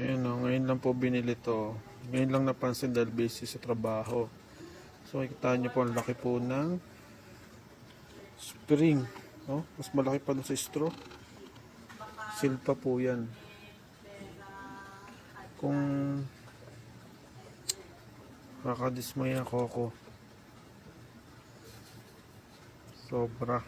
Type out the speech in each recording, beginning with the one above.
Ayan o, ngayon lang po binili to. Ngayon lang napansin dahil busy sa trabaho. So, makikita nyo po ang laki po ng spring. Oh, mas malaki pa doon sa straw. Seal pa po yan. Kung kakadismaya ako ako. Sobra.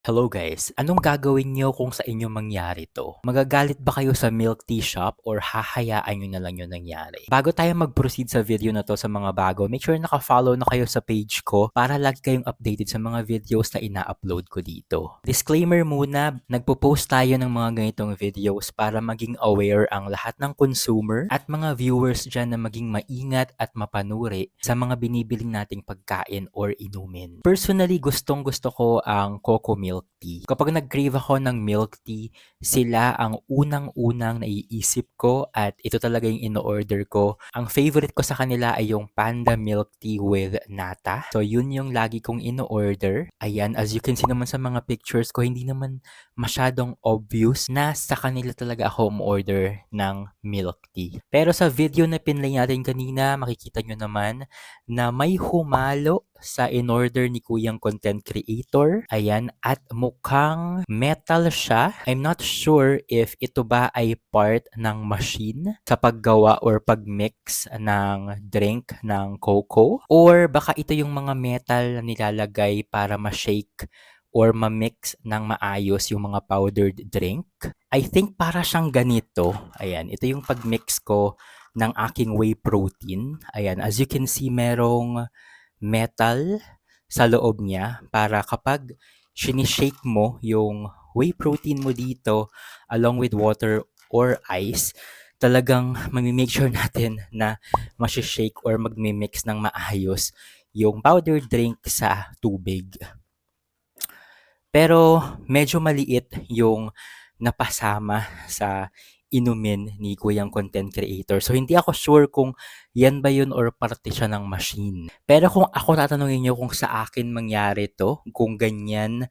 Hello guys, anong gagawin nyo kung sa inyo mangyari to? Magagalit ba kayo sa milk tea shop or hahayaan nyo na lang yung nangyari? Bago tayo mag-proceed sa video na to sa mga bago, make sure naka-follow na kayo sa page ko para lagi kayong updated sa mga videos na ina-upload ko dito. Disclaimer muna, nagpo-post tayo ng mga ganitong videos para maging aware ang lahat ng consumer at mga viewers dyan na maging maingat at mapanuri sa mga binibiling nating pagkain or inumin. Personally, gustong gusto ko ang coco milk tea. Kapag nag-crave ako ng milk tea, sila ang unang-unang naiisip ko at ito talaga yung ino-order ko. Ang favorite ko sa kanila ay yung panda milk tea with nata. So yun yung lagi kong ino-order. Ayan, as you can see naman sa mga pictures ko, hindi naman masyadong obvious na sa kanila talaga ako umorder ng milk tea. Pero sa video na pinlay natin kanina, makikita nyo naman na may humalo sa in-order ni Kuyang Content Creator. Ayan, at mukhang metal siya. I'm not sure if ito ba ay part ng machine sa paggawa or pagmix ng drink ng cocoa. Or baka ito yung mga metal na nilalagay para ma-shake or ma-mix ng maayos yung mga powdered drink. I think para siyang ganito. Ayan, ito yung pagmix ko ng aking whey protein. Ayan, as you can see, merong metal sa loob niya para kapag sinishake mo yung whey protein mo dito along with water or ice, talagang mamimake sure natin na masishake or magmimix ng maayos yung powdered drink sa tubig. Pero medyo maliit yung napasama sa inumin ni Kuyang Content Creator. So, hindi ako sure kung yan ba yun or parte siya ng machine. Pero kung ako tatanungin nyo kung sa akin mangyari to, kung ganyan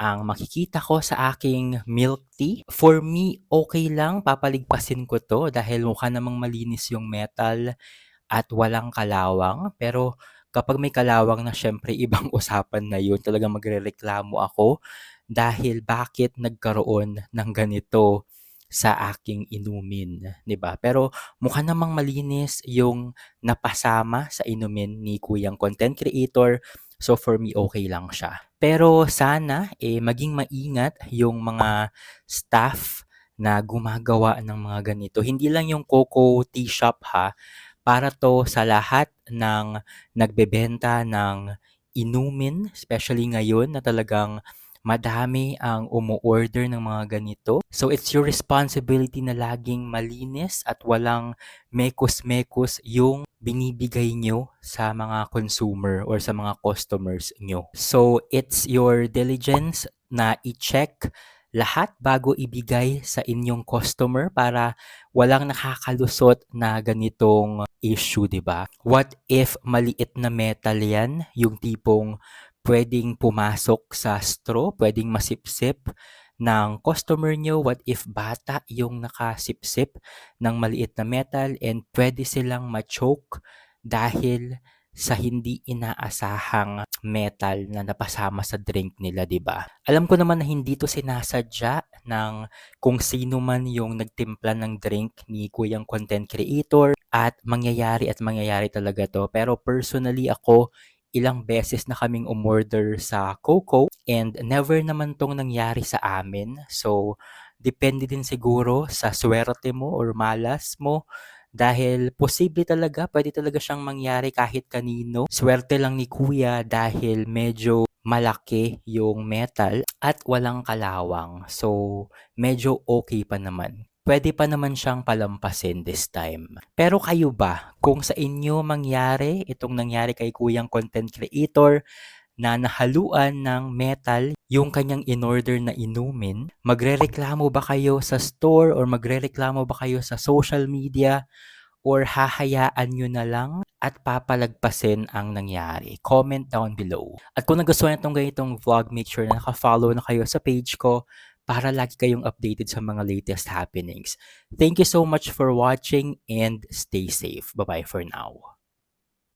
ang makikita ko sa aking milk tea, for me, okay lang, papaligpasin ko to dahil mukha namang malinis yung metal at walang kalawang. Pero kapag may kalawang na syempre ibang usapan na yun, talagang magrereklamo ako dahil bakit nagkaroon ng ganito sa aking inumin, 'di ba? Pero mukha namang malinis yung napasama sa inumin ni Kuyang Content Creator. So for me okay lang siya. Pero sana eh maging maingat yung mga staff na gumagawa ng mga ganito. Hindi lang yung Coco Tea Shop ha, para to sa lahat ng nagbebenta ng inumin, especially ngayon na talagang madami ang umu-order ng mga ganito. So it's your responsibility na laging malinis at walang mekos-mekos yung binibigay nyo sa mga consumer or sa mga customers nyo. So it's your diligence na i-check lahat bago ibigay sa inyong customer para walang nakakalusot na ganitong issue, 'di ba? What if maliit na metal 'yan, yung tipong puwedeng pumasok sa straw, puwedeng masipsip ng customer nyo. What if bata yung nakasipsip ng maliit na metal and pwede silang ma-choke dahil sa hindi inaasahang metal na napasama sa drink nila, 'di ba? Alam ko naman na hindi 'to sinasadya ng kung sino man yung nagtimpla ng drink ni Kuyang Content Creator at mangyayari at mangyayari talaga 'to. Pero personally ako, ilang beses na kaming umorder sa Coco and never naman 'tong nangyari sa amin. So, depende din siguro sa swerte mo or malas mo dahil posible talaga, pwede talaga siyang mangyari kahit kanino. Swerte lang ni kuya dahil medyo malaki yung metal at walang kalawang. So, medyo okay pa naman. Pwede pa naman siyang palampasin this time. Pero kayo ba, kung sa inyo mangyari itong nangyari kay kuyang content creator na nahaluan ng metal yung kanyang in-order na inumin, magrereklamo ba kayo sa store or magrereklamo ba kayo sa social media or hahayaan nyo na lang at papalagpasin ang nangyari? Comment down below. At kung nagustuhan itong ganitong vlog, make sure na naka-follow na kayo sa page ko para lagi kayong updated sa mga latest happenings. Thank you so much for watching and stay safe. Bye-bye for now.